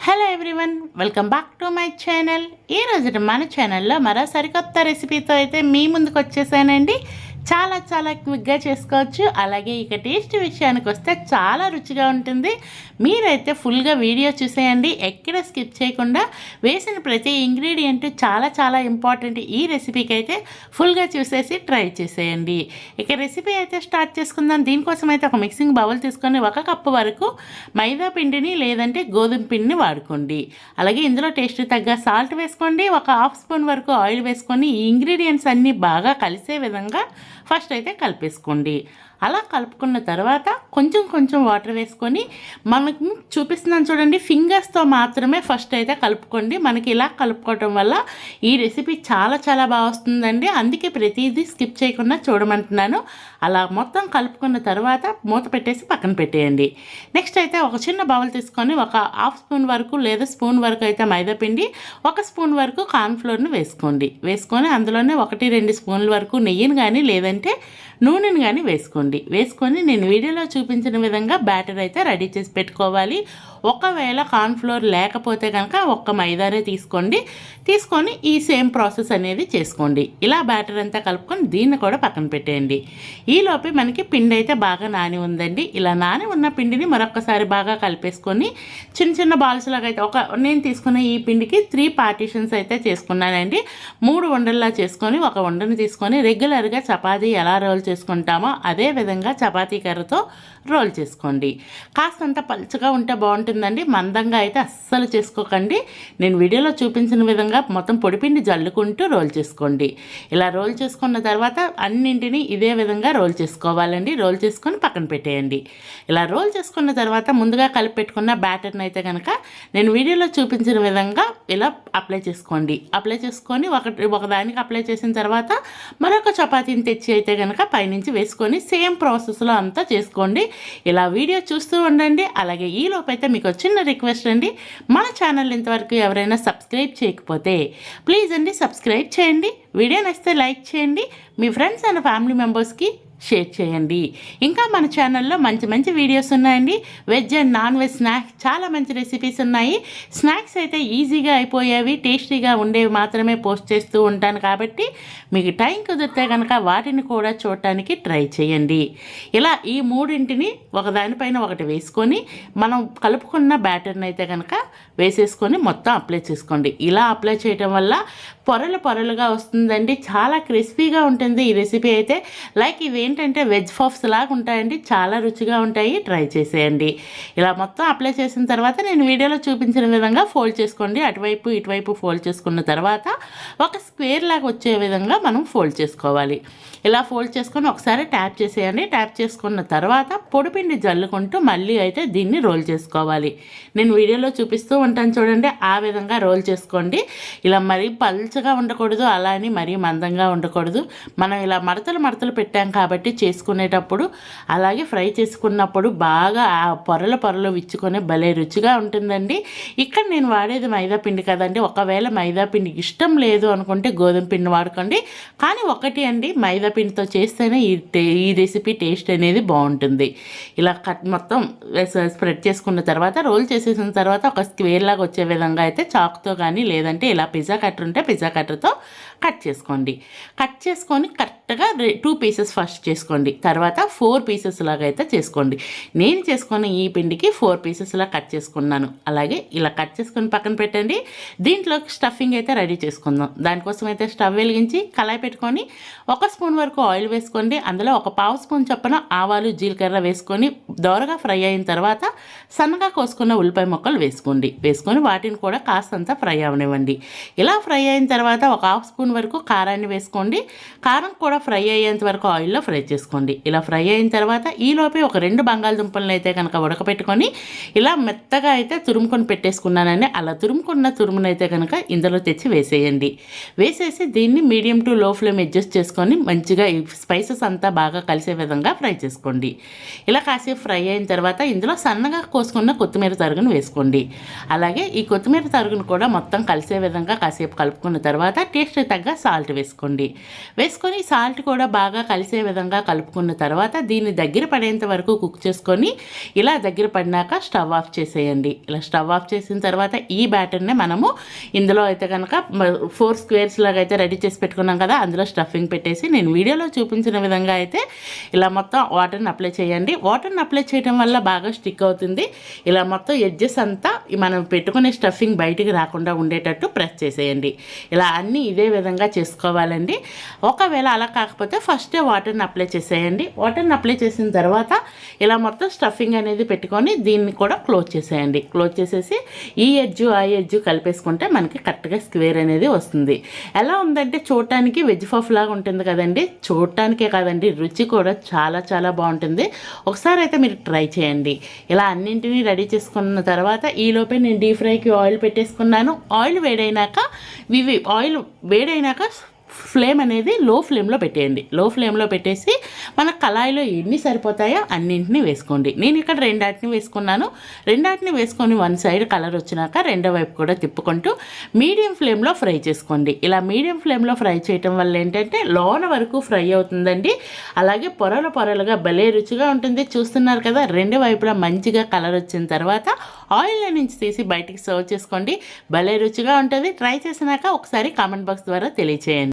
Hello everyone welcome back to my channel ఈరోజు రోజు మన ఛానల్లో మరో సరికొత్త రెసిపీతో అయితే మీ ముందుకు వచ్చేసానండి. చాలా చాలా క్విక్గా చేసుకోవచ్చు. అలాగే ఇక టేస్ట్ విషయానికి వస్తే చాలా రుచిగా ఉంటుంది. మీరైతే ఫుల్గా వీడియో చూసేయండి. ఎక్కడ స్కిప్ చేయకుండా వేసిన ప్రతి ఇంగ్రీడియంట్ చాలా చాలా ఇంపార్టెంట్. ఈ రెసిపీకి అయితే ఫుల్గా చూసేసి ట్రై చేసేయండి. ఇక రెసిపీ అయితే స్టార్ట్ చేసుకుందాం. దీనికోసం అయితే ఒక మిక్సింగ్ బౌల్ తీసుకొని ఒక కప్పు వరకు మైదా పిండిని లేదంటే గోధుమ పిండిని వాడుకోండి. అలాగే ఇందులో టేస్ట్ తగ్గ సాల్ట్ వేసుకోండి. ఒక హాఫ్ స్పూన్ వరకు ఆయిల్ వేసుకొని ఈ ఇంగ్రీడియంట్స్ అన్నీ బాగా కలిసే విధంగా ఫస్ట్ అయితే కలిపేసుకోండి. అలా కలుపుకున్న తర్వాత కొంచెం కొంచెం వాటర్ వేసుకొని మనకు చూపిస్తున్నాను చూడండి ఫింగర్స్తో మాత్రమే ఫస్ట్ అయితే కలుపుకోండి. మనకి ఇలా కలుపుకోవటం వల్ల ఈ రెసిపీ చాలా చాలా బాగా వస్తుందండి. అందుకే ప్రతిదీ స్కిప్ చేయకుండా చూడమంటున్నాను. అలా మొత్తం కలుపుకున్న తర్వాత మూత పెట్టేసి పక్కన పెట్టేయండి. నెక్స్ట్ అయితే ఒక చిన్న బౌల్ తీసుకొని ఒక హాఫ్ స్పూన్ వరకు లేదా స్పూన్ వరకు అయితే మైదా పిండి ఒక స్పూన్ వరకు కార్న్ఫ్లోర్ను వేసుకోండి. వేసుకొని అందులోనే ఒకటి రెండు స్పూన్ల వరకు నెయ్యిని కానీ లేదంటే నూనెని కానీ వేసుకోండి. వేసుకొని నేను వీడియోలో చూపించిన విధంగా బ్యాటర్ అయితే రెడీ చేసి పెట్టుకోవాలి. ఒకవేళ కార్న్ఫ్లోర్ లేకపోతే కనుక ఒక్క మైదానే తీసుకోండి. తీసుకొని ఈ సేమ్ ప్రాసెస్ అనేది చేసుకోండి. ఇలా బ్యాటర్ అంతా కలుపుకొని దీన్ని కూడా పక్కన పెట్టేయండి. ఈలోపే మనకి పిండి అయితే బాగా నాని ఉందండి. ఇలా నాని ఉన్న పిండిని మరొకసారి బాగా కలిపేసుకొని చిన్న చిన్న బాల్స్ లాగా అయితే ఒక నేను తీసుకున్న ఈ పిండికి త్రీ పార్టీషన్స్ అయితే చేసుకున్నానండి. మూడు ఉండల్లా చేసుకొని ఒక వండను తీసుకొని రెగ్యులర్గా చపాతీ ఎలా రోల్ చేసుకుంటామో అదే విధంగా చపాతీ కర్రతో రోల్ చేసుకోండి. కాస్తంత పలుచగా ఉంటే బాగుంటుందండి. మందంగా అయితే అస్సలు చేసుకోకండి. నేను వీడియోలో చూపించిన విధంగా మొత్తం పొడిపిండి జల్లుకుంటూ రోల్ చేసుకోండి. ఇలా రోల్ చేసుకున్న తర్వాత అన్నింటినీ ఇదే విధంగా రోల్ చేసుకోవాలండి. రోల్ చేసుకొని పక్కన పెట్టేయండి. ఇలా రోల్ చేసుకున్న తర్వాత ముందుగా కలిపి పెట్టుకున్న బ్యాటర్ని అయితే కనుక నేను వీడియోలో చూపించిన విధంగా ఇలా అప్లై చేసుకోండి. అప్లై చేసుకొని ఒకటి ఒకదానికి అప్లై చేసిన తర్వాత మరొక చపాతీని తెచ్చి అయితే కనుక పైనుంచి వేసుకొని సేమ్ ప్రాసెస్లో అంతా చేసుకోండి. ఇలా వీడియో చూస్తూ ఉండండి. అలాగే ఈ మీకు చిన్న రిక్వెస్ట్ అండి. మన ఛానల్ ఇంతవరకు ఎవరైనా సబ్స్క్రైబ్ చేయకపోతే ప్లీజ్ అండి సబ్స్క్రైబ్ చేయండి. వీడియో నచ్చితే లైక్ చేయండి మీ ఫ్రెండ్స్ అండ్ ఫ్యామిలీ మెంబర్స్కి షేర్ చేయండి. ఇంకా మన ఛానల్లో మంచి మంచి వీడియోస్ ఉన్నాయండి. Veg and non veg snacks చాలా మంచి రెసిపీస్ ఉన్నాయి. స్నాక్స్ అయితే ఈజీగా అయిపోయేవి టేస్టీగా ఉండేవి మాత్రమే పోస్ట్ చేస్తూ ఉంటాను కాబట్టి మీకు టైం కుదిరితే కనుక వాటిని కూడా చూడటానికి ట్రై చేయండి. ఇలా ఈ మూడింటిని ఒకదానిపైన ఒకటి వేసుకొని మనం కలుపుకున్న బ్యాటర్ని అయితే కనుక వేసేసుకొని మొత్తం అప్లై చేసుకోండి. ఇలా అప్లై చేయటం వల్ల పొరలు పొరలుగా వస్తుంది. వస్తుందండి చాలా క్రిస్పీగా ఉంటుంది ఈ రెసిపీ అయితే. లైక్ ఇవి ఏంటంటే వెజ్ పఫ్స్ లాగా ఉంటాయండి. చాలా రుచిగా ఉంటాయి. ట్రై చేసేయండి. ఇలా మొత్తం అప్లై చేసిన తర్వాత నేను వీడియోలో చూపించిన విధంగా ఫోల్డ్ చేసుకోండి. అటువైపు ఇటువైపు ఫోల్డ్ చేసుకున్న తర్వాత ఒక స్క్వేర్ లాగా వచ్చే విధంగా మనం ఫోల్డ్ చేసుకోవాలి. ఇలా ఫోల్డ్ చేసుకొని ఒకసారి ట్యాప్ చేసేయండి. ట్యాప్ చేసుకున్న తర్వాత పొడిపిండి జల్లుకుంటూ మళ్ళీ అయితే దీన్ని రోల్ చేసుకోవాలి. నేను వీడియోలో చూపిస్తూ ఉంటాను చూడండి. ఆ విధంగా రోల్ చేసుకోండి. ఇలా మరీ పల్చగా ఉండకూడదు. అలా కానీ మరీ మందంగా ఉండకూడదు. మనం ఇలా మడతలు మడతలు పెట్టాం కాబట్టి చేసుకునేటప్పుడు అలాగే ఫ్రై చేసుకున్నప్పుడు బాగా ఆ పొరల పొరలు విచ్చుకొని భలే రుచిగా ఉంటుందండి. ఇక్కడ నేను వాడేది మైదా పిండి కదండి. ఒకవేళ మైదా పిండి ఇష్టం లేదు అనుకుంటే గోధుమ పిండి వాడుకోండి. కానీ ఒకటి అండి మైదా పిండితో చేస్తేనే ఈ ఈ రెసిపీ టేస్ట్ అనేది బాగుంటుంది. ఇలా కట్ మొత్తం స్ప్రెడ్ చేసుకున్న తర్వాత రోల్ చేసేసిన తర్వాత ఒక స్క్వేర్ లాగా వచ్చే విధంగా అయితే చాక్తో కానీ లేదంటే ఇలా పిజ్జా కట్టర్ ఉంటే పిజ్జా కట్టర్తో కట్ చేసుకోండి. కట్ చేసుకొని కరెక్ట్గా టూ పీసెస్ ఫస్ట్ చేసుకోండి. తర్వాత ఫోర్ పీసెస్ లాగా అయితే చేసుకోండి. నేను చేసుకున్న ఈ పిండికి ఫోర్ పీసెస్ లా కట్ చేసుకున్నాను. అలాగే ఇలా కట్ చేసుకొని పక్కన పెట్టండి. దీంట్లో స్టఫింగ్ అయితే రెడీ చేసుకుందాం. దానికోసం అయితే స్టవ్ వెలిగించి కళాయి పెట్టుకొని ఒక స్పూన్ వరకు ఆయిల్ వేసుకోండి. అందులో ఒక పావు స్పూన్ చొప్పున ఆవాలు జీలకర్ర వేసుకొని దోరగా ఫ్రై అయిన తర్వాత సన్నగా కోసుకున్న ఉల్లిపాయ ముక్కలు వేసుకోండి. వేసుకొని వాటిని కూడా కాస్తంత ఫ్రై అవనివ్వండి. ఇలా ఫ్రై అయిన తర్వాత ఒక హాఫ్ స్పూన్ వరకు కారాన్ని వేసుకోండి. కారం కూడా ఫ్రై అయ్యేంత వరకు ఆయిల్లో ఫ్రై చేసుకోండి. ఇలా ఫ్రై అయిన తర్వాత ఈలోపే ఒక రెండు బంగాళదుంపలను అయితే కనుక ఉడకపెట్టుకొని ఇలా మెత్తగా అయితే తురుముకొని పెట్టేసుకున్నానండి. అలా తురుముకున్న తురుమునైతే కనుక ఇందులో తెచ్చి వేసేయండి. వేసేసి దీన్ని medium to low flame adjust చేసుకొని మంచిగా ఈ స్పైసెస్ అంతా బాగా కలిసే విధంగా ఫ్రై చేసుకోండి. ఇలా కాసేపు ఫ్రై అయిన తర్వాత ఇందులో సన్నగా కోసుకున్న కొత్తిమీర తరుగును వేసుకోండి. అలాగే ఈ కొత్తిమీర తరుగును కూడా మొత్తం కలిసే విధంగా కాసేపు కలుపుకున్న తర్వాత టేస్ట్ తగ్గ సాల్ట్ వేసుకోండి. వేసుకొని సాల్ట్ కూడా బాగా కలిసే విధంగా కలుపుకున్న తర్వాత దీన్ని దగ్గర పడేంత వరకు కుక్ చేసుకొని ఇలా దగ్గర పడినాక స్టవ్ ఆఫ్ చేసేయండి. ఇలా స్టవ్ ఆఫ్ చేసిన తర్వాత ఈ బ్యాటర్నే మనము ఇందులో అయితే కనుక ఫోర్ స్క్వేర్స్ లాగా అయితే రెడీ చేసి పెట్టుకున్నాం కదా అందులో స్టఫింగ్ పెట్టేసి నేను వీడియోలో చూపించిన విధంగా అయితే ఇలా మొత్తం వాటర్ని అప్లై చేయండి. వాటర్ని అప్లై చేయడం వల్ల బాగా స్టిక్ అవుతుంది. ఇలా మొత్తం ఎడ్జెస్ అంతా మనం పెట్టుకునే స్టఫింగ్ బయటికి రాకుండా ఉండేటట్టు ప్రెస్ చేసేయండి. ఇలా అన్నీ ఇదే విధంగా చేసుకోవాలండి. ఒకవేళ అలా కాకపోతే ఫస్టే వాటర్ని అప్లై చేసేయండి. వాటర్ని అప్లై చేసిన తర్వాత ఇలా మొత్తం స్టఫింగ్ అనేది పెట్టుకొని దీన్ని కూడా క్లోజ్ చేసేయండి. క్లోజ్ చేసేసి ఈ ఎడ్జు ఆ ఎడ్జు కలిపేసుకుంటే మనకి కరెక్ట్గా స్క్వేర్ అనేది వస్తుంది. ఎలా ఉందంటే చూడటానికి వెజ్ పఫ్ లాగా ఉంటుంది కదండి. చూడటానికే కాదండి రుచి కూడా చాలా చాలా బాగుంటుంది. ఒకసారి అయితే మీరు ట్రై చేయండి. ఇలా అన్నింటినీ రెడీ చేసుకున్న తర్వాత ఈలోపే నేను డీప్ ఫ్రైకి ఆయిల్ పెట్టేసుకున్నాను. ఆయిల్ వేడైనాక ఇవి ఆయిల్ వేడైనాక ఫ్లేమ్ అనేది లో ఫ్లేమ్లో పెట్టేయండి. లో ఫ్లేమ్లో పెట్టేసి మన కళాయిలో ఎన్ని సరిపోతాయో అన్నింటినీ వేసుకోండి. నేను ఇక్కడ రెండాటిని వేసుకున్నాను. రెండాటిని వేసుకొని వన్ సైడ్ కలర్ వచ్చినాక రెండో వైపు కూడా తిప్పుకుంటూ మీడియం ఫ్లేమ్లో ఫ్రై చేసుకోండి. ఇలా మీడియం ఫ్లేమ్లో ఫ్రై చేయటం వల్ల ఏంటంటే లోన వరకు ఫ్రై అవుతుందండి. అలాగే పొరలు పొరలుగా భలే రుచిగా ఉంటుంది. చూస్తున్నారు కదా రెండు వైపులా మంచిగా కలర్ వచ్చిన తర్వాత ఆయిల్ నుంచి తీసి బయటికి సర్వ్ చేసుకోండి. భలే రుచిగా ఉంటుంది. ట్రై చేసినాక ఒకసారి కామెంట్ బాక్స్ ద్వారా తెలియచేయండి.